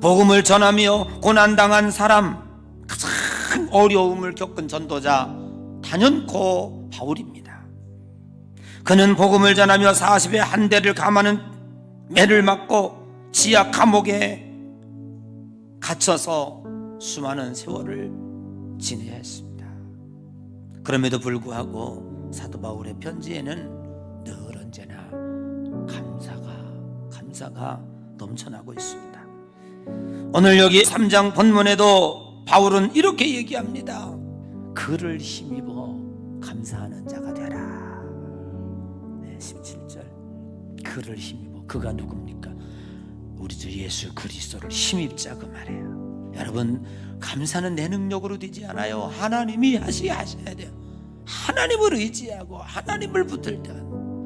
복음을 전하며 고난당한 사람 가장 어려움을 겪은 전도자 단연코 바울입니다. 그는 복음을 전하며 40의 한 대를 감하는 매를 맞고 지하 감옥에 갇혀서 수많은 세월을 지내야 했습니다. 그럼에도 불구하고 사도 바울의 편지에는 늘 언제나 감사가 감사가 넘쳐나고 있습니다. 오늘 여기 3장 본문에도 바울은 이렇게 얘기합니다. 그를 힘입어 감사하는 자가 되라. 네, 17절. 그를 힘입어 그가 누굽니까? 우리 주 예수 그리스도를 힘입자 그 말이에요. 여러분 감사는 내 능력으로 되지 않아요. 하나님이 하시 하셔야 돼요. 하나님을 의지하고 하나님을 붙들 때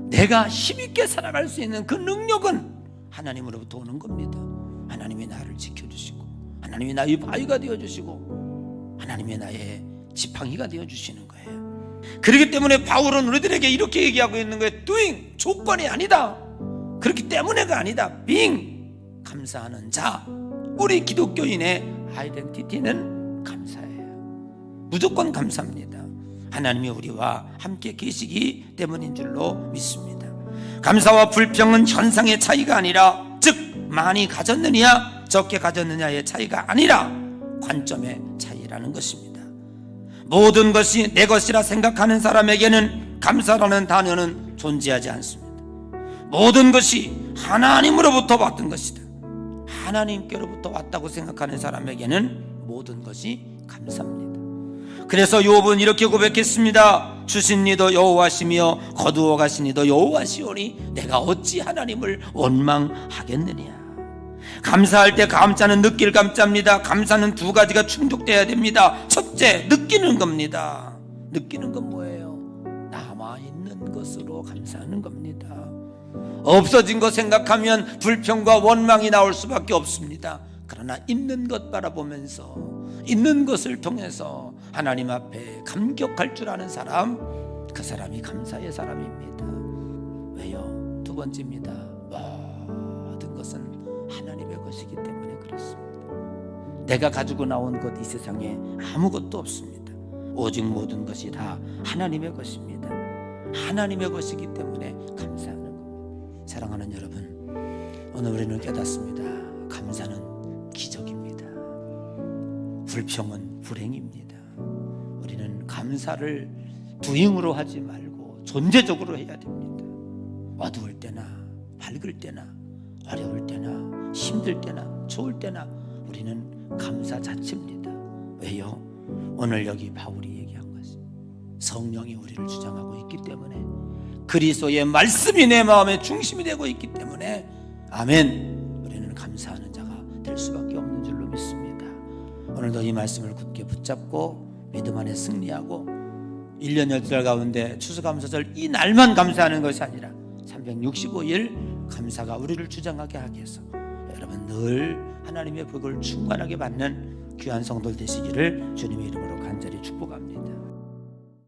내가 힘있게 살아갈 수 있는 그 능력은 하나님으로부터 오는 겁니다. 하나님이 나를 지켜주시고 하나님이 나의 바위가 되어주시고 하나님이 나의 지팡이가 되어주시는 거예요. 그렇기 때문에 바울은 우리들에게 이렇게 얘기하고 있는 거예요. doing 조건이 아니다. 그렇기 때문에가 아니다. being 감사하는 자. 우리 기독교인의 아이덴티티는 감사예요. 무조건 감사합니다. 하나님이 우리와 함께 계시기 때문인 줄로 믿습니다. 감사와 불평은 현상의 차이가 아니라 즉 많이 가졌느냐 적게 가졌느냐의 차이가 아니라 관점의 차이라는 것입니다. 모든 것이 내 것이라 생각하는 사람에게는 감사라는 단어는 존재하지 않습니다. 모든 것이 하나님으로부터 왔던 것이다. 하나님께로부터 왔다고 생각하는 사람에게는 모든 것이 감사합니다. 그래서 욥은 이렇게 고백했습니다. 주신 이도 여호와시며 거두어 가신 이도 여호와시오니 내가 어찌 하나님을 원망하겠느냐. 감사할 때 감자는 느낄 감자입니다. 감사는 두 가지가 충족돼야 됩니다. 첫째, 느끼는 겁니다. 느끼는 건 뭐예요? 남아 있는 것으로 감사하는 겁니다. 없어진 것 생각하면 불평과 원망이 나올 수밖에 없습니다. 그러나 있는 것 바라보면서 있는 것을 통해서 하나님 앞에 감격할 줄 아는 사람, 그 사람이 감사의 사람입니다. 왜요? 두 번째입니다. 모든 것은 하나님의 것이기 때문에 그렇습니다. 내가 가지고 나온 것 이 세상에 아무것도 없습니다. 오직 모든 것이 다 하나님의 것입니다. 하나님의 것이기 때문에 감사하는 겁니다. 사랑하는 여러분, 오늘 우리는 깨닫습니다. 불평은 불행입니다. 우리는 감사를 부잉으로 하지 말고 존재적으로 해야 됩니다. 어두울 때나 밝을 때나 어려울 때나 힘들 때나 좋을 때나 우리는 감사 자체입니다. 왜요? 오늘 여기 바울이 얘기한 것이 성령이 우리를 주장하고 있기 때문에 그리스도의 말씀이 내 마음의 중심이 되고 있기 때문에 아멘. 우리는 감사하는 자가 될 수밖에 없는 믿습니다. 오늘도 이 말씀을 굳게 붙잡고 믿음 안에 승리하고 1년 12달 가운데 추수감사절 이 날만 감사하는 것이 아니라 365일 감사가 우리를 주장하게 하기 위해서 여러분 늘 하나님의 복을 충만하게 받는 귀한 성도들 되시기를 주님의 이름으로 간절히 축복합니다.